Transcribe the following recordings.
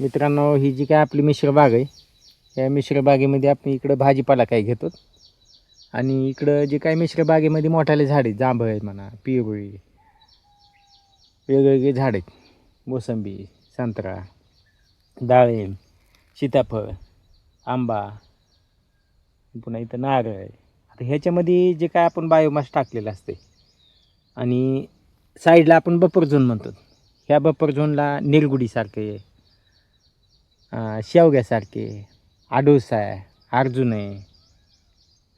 मित्रांनो ही जी काय आपली मिश्र बाग आहे या मिश्र बागेमध्ये आपण इकडं भाजीपाला काय घेतो आणि इकडं जे काय मिश्र बागेमध्ये मोठाले झाड आहेत जांभळ म्हणा पिवळी वेगवेगळे झाड आहेत. मोसंबी संत्रा डाळिंब सीताफळ आंबा पुन्हा इथं नारळ. आता ह्याच्यामध्ये जे काय आपण बायोमास टाकलेलं असते आणि साईडला आपण बफर झोन म्हणतो. ह्या बफर झोनला निरगुडीसारखं आहे. शेवग्यासारखे आडूस आहे अर्जुन आहे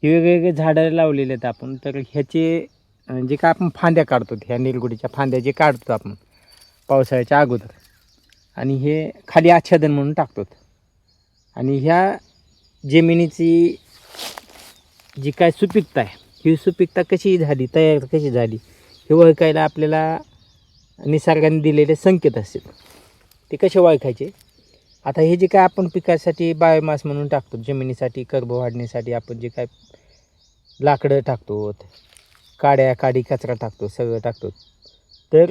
हे वेगवेगळे झाडं लावलेले आहेत आपण. तर ह्याचे जे काय आपण फांद्या काढतो ह्या निलगुडीच्या फांद्या जे काढतो आपण पावसाळ्याच्या अगोदर. आणि हे खाली आच्छादन म्हणून टाकतो आणि ह्या जमिनीची जी काय सुपीकता आहे ही सुपीकता कशी झाली तयार कशी झाली हे ओळखायला आपल्याला निसर्गाने दिलेले संकेत असतील. ते कसे ओळखायचे? आता हे जे काय आपण पिकासाठी बायोमास म्हणून टाकतो जमिनीसाठी कर्ब वाढण्यासाठी आपण जे काय लाकडं टाकतो काड्या काडी कचरा टाकतो सगळं टाकतो. तर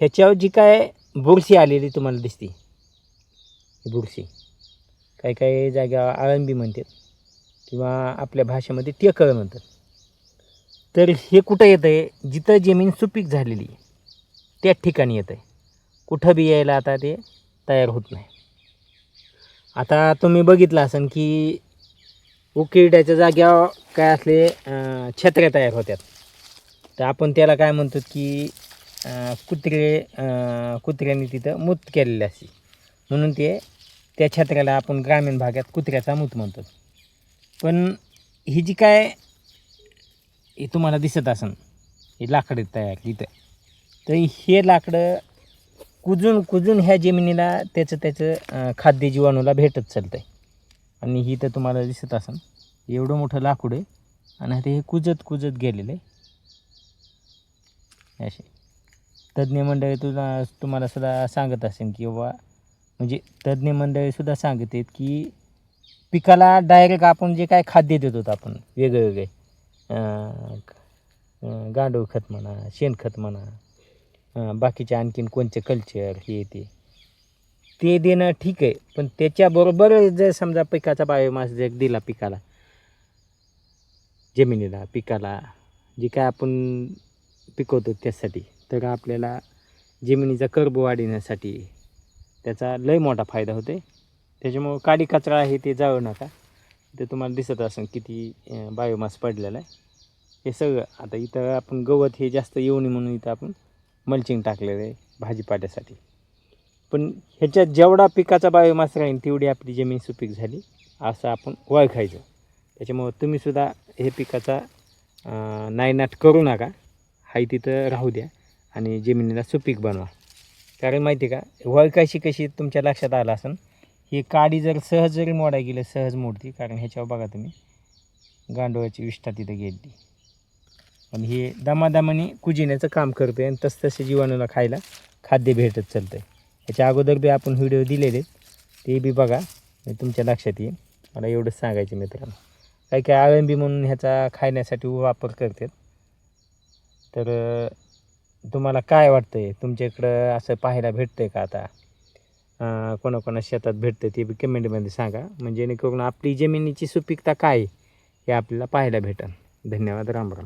ह्याच्यावर जी काय बुरशी आलेली तुम्हाला दिसते बुरशी काही काही जागा आळंबी म्हणतात किंवा आपल्या भाषेमध्ये टेकळ म्हणतात. तर हे कुठं येतं आहे जिथं जमीन सुपीक झालेली आहे, त्याच ठिकाणी येतं आहे कुठं बी यायला आता ते तयार होत नाही. आता तुम्ही बघितलं असन की उकिरड्याच्या जाग्यावर काय असले छत्रे छत्र्या तयार होत्यात. तर आपण त्याला काय म्हणतो की कुत्रे कुत्र्याने कुत्र्यांनी तिथं मूत केलेले असते म्हणून ते त्या छत्र्याला आपण ग्रामीण भागात कुत्र्याचा मूत म्हणतो. पण ही जी काय हे तुम्हाला दिसत असन हे लाकडं तयार इथं. तर हे लाकडं कुजून कुजून ह्या जमिनीला त्याचं त्याचं खाद्य जीवाणूला भेटत चालतं आहे आणि ही तर तुम्हाला दिसत असेल एवढं मोठं लाकूड आहे. आणि आता हे कुजत कुजत गेलेलं आहे. असे. तज्ज्ञ मंडळी तुला तुम्हाला सुद्धा सांगत असेल की बाबा म्हणजे तज्ज्ञ मंडळीसुद्धा सांगत आहेत की पिकाला डायरेक्ट आपण जे काय खाद्य देतो आपण वेगळे वेगळे गांडूळ खत म्हणा शेणखत म्हणा बाकीचे आणखीन कोणते कल्चर हे ते. ते देणं ठीक आहे पण त्याच्याबरोबर जर समजा पिकाचा बायोमास जर दिला पिकाला जमिनीला पिकाला जे काय आपण पिकवतो त्यासाठी तर आपल्याला जमिनीचा कर्ब वाढविण्यासाठी त्याचा लय मोठा फायदा होते त्याच्यामुळं काडी कचरा आहे ते जाळू नका. ते तुम्हाला दिसत असेल किती बायोमास पडलेला आहे. हे सगळं आता इथं आपण गवत हे जास्त येऊ नये म्हणून इथं आपण मल्चिंग टाकलेलं आहे भाजीपाल्यासाठी. पण ह्याच्यात जेवढा पिकाचा बायोमास राहील तेवढी आपली जमीन सुपीक झाली असं आपण ओळखायचं त्याच्यामुळं तुम्हीसुद्धा हे पिकाचा नायनाट करू नका. हाय तिथं राहू द्या आणि जमिनीला सुपीक बनवा. कारण माहिती आहे का वळकाशी कशी तुमच्या लक्षात आलं असेल ही काडी जर सहज जरी मोडाय गेलं सहज मोडती कारण ह्याच्यावर बघा तुम्ही गांडोळाची विष्ठा तिथं गेली. पण हे दमादमाने कुजिण्याचं काम करते आणि तसं तसे जीवाणूला खायला खाद्य भेटत चालतं आहे याच्या अगोदर बी आपण व्हिडिओ दिलेले आहेत. ते बी बघा. तुमच्या लक्षात येईल. मला एवढंच सांगायचं मित्रांनो. काही काही आळंबी म्हणून ह्याचा खाण्यासाठी वापर करतात. तर तुम्हाला काय वाटतं आहे तुमच्याकडं असं पाहायला भेटतं आहे का आता? कोणाकोणा शेतात भेटतं ते बी कमेंटमध्ये सांगा. म्हणजे जेणेकरून आपली जमिनीची सुपीकता काय आहे हे आपल्याला पाहायला भेटेल धन्यवाद. राम राम.